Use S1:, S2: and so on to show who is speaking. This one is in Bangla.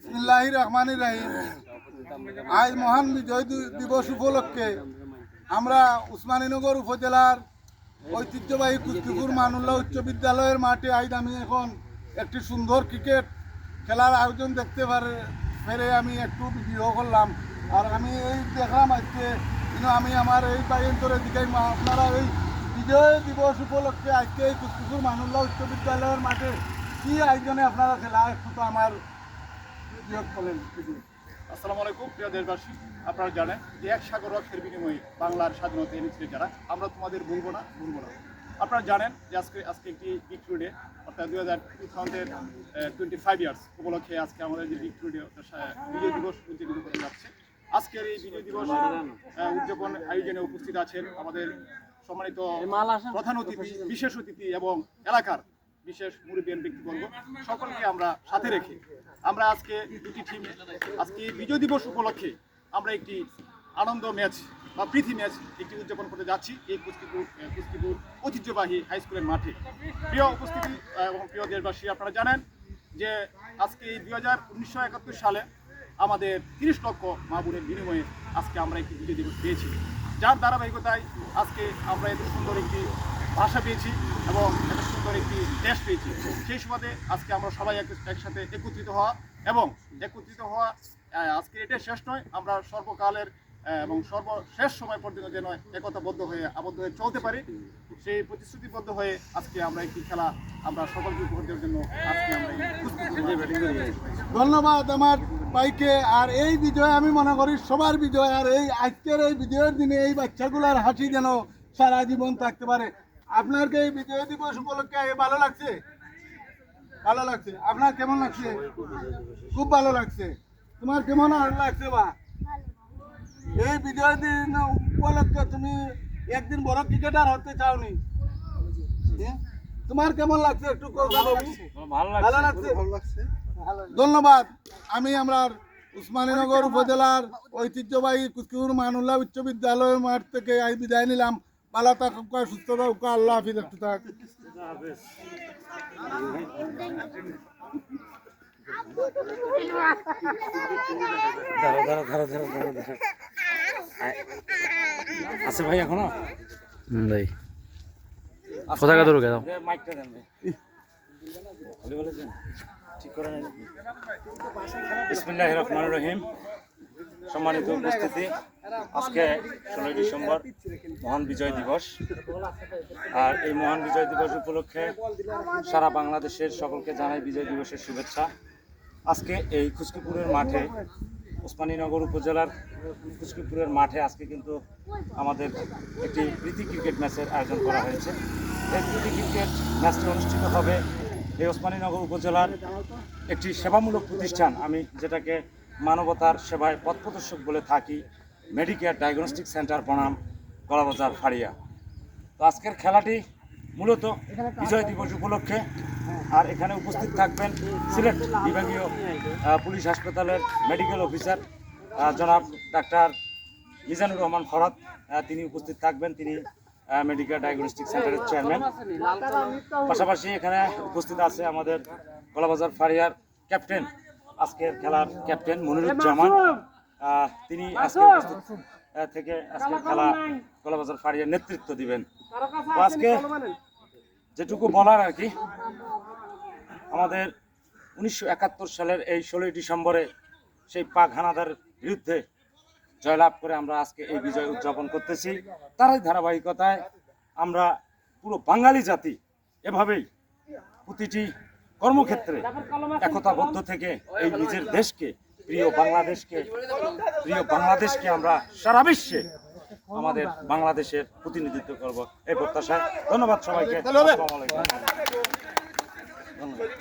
S1: বিসমিল্লাহ রহমান রাহিম আজ মহান বিজয় দিবস উপলক্ষে আমরা উসমানীনগর উপজেলার ঐতিহ্যবাহী কুস্তিপুর মানুল্লাহ উচ্চ বিদ্যালয়ের মাঠে আজ আমি এখন একটি সুন্দর ক্রিকেট খেলার আয়োজন দেখতে পারে পেরে আমি একটু ভিডিও করলাম। আর আমি এই দেখলাম আজকে, কিন্তু আমি আমার এই বাইন্তরের দিকে আপনারা এই বিজয় দিবস উপলক্ষে আজকে এই কুস্তিপুর মানুল্লাহ উচ্চ বিদ্যালয়ের মাঠে কি আয়োজনে আপনারা খেলা একটু তো আমার বলেন একটু।
S2: আসসালামু আলাইকুম প্রিয় দেশবাসী। আপনারা জানেন যে এক সাগর রক্ষের বিনিময়ে বাংলার স্বাধীনতা এনেছিল যারা। আমরা তোমাদের ভুলবো না ভুলবো না। আপনারা জানেন যে আজকে আজকে একটি ভিক্টোরি ডে অর্থাৎ দুই হাজার two thousand twenty five years উপলক্ষে আজকে আমাদের যে ভিক্টোরি ডে বিজয় দিবস উদযাপিত করতে যাচ্ছে। আজকের এই বিজয় দিবস উদযাপন আয়োজনে উপস্থিত আছেন আমাদের সম্মানিত প্রধান অতিথি বিশেষ অতিথি এবং এলাকার বিশেষ মুরব্বীন ব্যক্তিবর্গ, সকলকে আমরা সাথে রেখে আমরা আজকে দুটি টিম আজকে বিজয় দিবস উপলক্ষে আমরা একটি আনন্দ ম্যাচ বা প্রীতি ম্যাচ একটি উদযাপন করতে যাচ্ছি এই কুস্তিপুর কুস্তিপুর ঐতিহ্যবাহী হাই স্কুলের মাঠে। প্রিয় উপস্থিতি এবং প্রিয় দেশবাসী, আপনারা জানেন যে আজকে দুই হাজার উনিশশো একাত্তর সালে আমাদের তিরিশ লক্ষ মা বিনিময়ে আজকে আমরা একটি বিজয় দিবস পেয়েছি। যার ধারাবাহিকতায় আজকে আমরা এত সুন্দর একটি ভাষা পেয়েছি এবং এত সুন্দর একটি দেশ পেয়েছি। সেই সুবাদে আজকে আমরা সবাই একসাথে একত্রিত হওয়া এবং একত্রিত হওয়া আজকে এটা শেষ নয় আমরা সর্বকালের এবং সর্বশেষ সময় পর্যন্ত যেন একতাবদ্ধ হয়ে আবদ্ধ হয়ে চলতে পারি। সেই প্রতিশ্রুতিবদ্ধ হয়ে আজকে আমরা একটি খেলা আমরা সকলকে উপহার দেওয়ার জন্য আজকে আমরা
S1: ধন্যবাদ আমার ভাইকে। আর এই বিজয় আমি মনে করি সবার বিজয়। আর এই আজকের এই বিজয়ের দিনে এই বাচ্চাগুলার হাসি যেন সারা জীবন থাকতে পারে। আপনার কি এই বিজয় দিবস উপলক্ষে ভালো লাগছে? ভালো লাগছে। আপনার কেমন লাগছে? খুব ভালো লাগছে। তোমার কেমন আর লাগছে বা? এই বিজয় দিন উপলক্ষে তুমি একদিন বড় ক্রিকেটার হতে চাওনি? তোমার কেমন লাগছে? একটু ভালো লাগছে। ধন্যবাদ। আমি আমরা উসমানীনগর উপজেলার ঐতিহ্যবাহী কুচকিপুর মানুল্লাহ উচ্চ বিদ্যালয়ের মাঠ থেকে আই বিদায় নিলাম। ভালো থাকুক সুস্থ থাকুক আল্লাহ হাফিজ একটু থাক।
S3: ধরো ধরো ধরো ধরো ধরো ধরো আছে ভাই এখনও?
S4: ভাই। ধরো কেন
S3: দে, মাইকটা দেন ঠিক করে নেন। বিসমিল্লাহ রহমান রহিম। সম্মানিত উপস্থিতি। আজকে ষোলোই ডিসেম্বর, মহান বিজয় দিবস। আর এই মহান বিজয় দিবস উপলক্ষে সারা বাংলাদেশের সকলকে জানাই বিজয় দিবসের শুভেচ্ছা। আজকে এই খুশকিপুরের মাঠে, ওসমানীনগর উপজেলার খুশকিপুরের মাঠে আজকে কিন্তু আমাদের একটি প্রীতি ক্রিকেট ম্যাচের আয়োজন করা হয়েছে। এই প্রীতি ক্রিকেট ম্যাচটি অনুষ্ঠিত হবে এই ওসমানীনগর উপজেলার একটি সেবামূলক প্রতিষ্ঠান। আমি যেটাকে মানবতার সেবায় পথপ্রদর্শক বলে থাকি মেডিকেয়ার ডায়াগনস্টিক সেন্টার বনাম কলাবাজার ফাড়িয়া। তো আজকের খেলাটি মূলত বিজয় দিবস উপলক্ষে আর এখানে উপস্থিত থাকবেন সিলেট বিভাগীয় পুলিশ হাসপাতালের মেডিকেল অফিসার জনাব ডাক্তার মিজানুর রহমান ফরাদ তিনি উপস্থিত থাকবেন। তিনি মেডিকেল ডায়াগনস্টিক সেন্টারের চেয়ারম্যান। পাশাপাশি এখানে উপস্থিত আছে আমাদের কলাবাজার ফাড়িয়ার ক্যাপ্টেন আজকের খেলার ক্যাপ্টেন মনিরুজ্জামান তিনি আজকে থেকে আজকে খেলা কলাবাজার ফারিয়ার নেতৃত্ব দিবেন। আজকে যেটুকু বলার আর কি আমাদের উনিশশো একাত্তর সালের এই ষোলোই ডিসেম্বরে সেই পাক হানাদার বিরুদ্ধে জয়লাভ করে আমরা আজকে এই বিজয় উদযাপন করতেছি। তারই ধারাবাহিকতায় আমরা পুরো বাঙালি জাতি এভাবেই প্রতিটি কর্মক্ষেত্রে একতাবদ্ধ থেকে এই নিজের দেশকে প্রিয় বাংলাদেশকে প্রিয় বাংলাদেশকে আমরা সারা বিশ্বে আমাদের বাংলাদেশের প্রতিনিধিত্ব করব এই প্রত্যাশায়। ধন্যবাদ সবাইকে। ধন্যবাদ।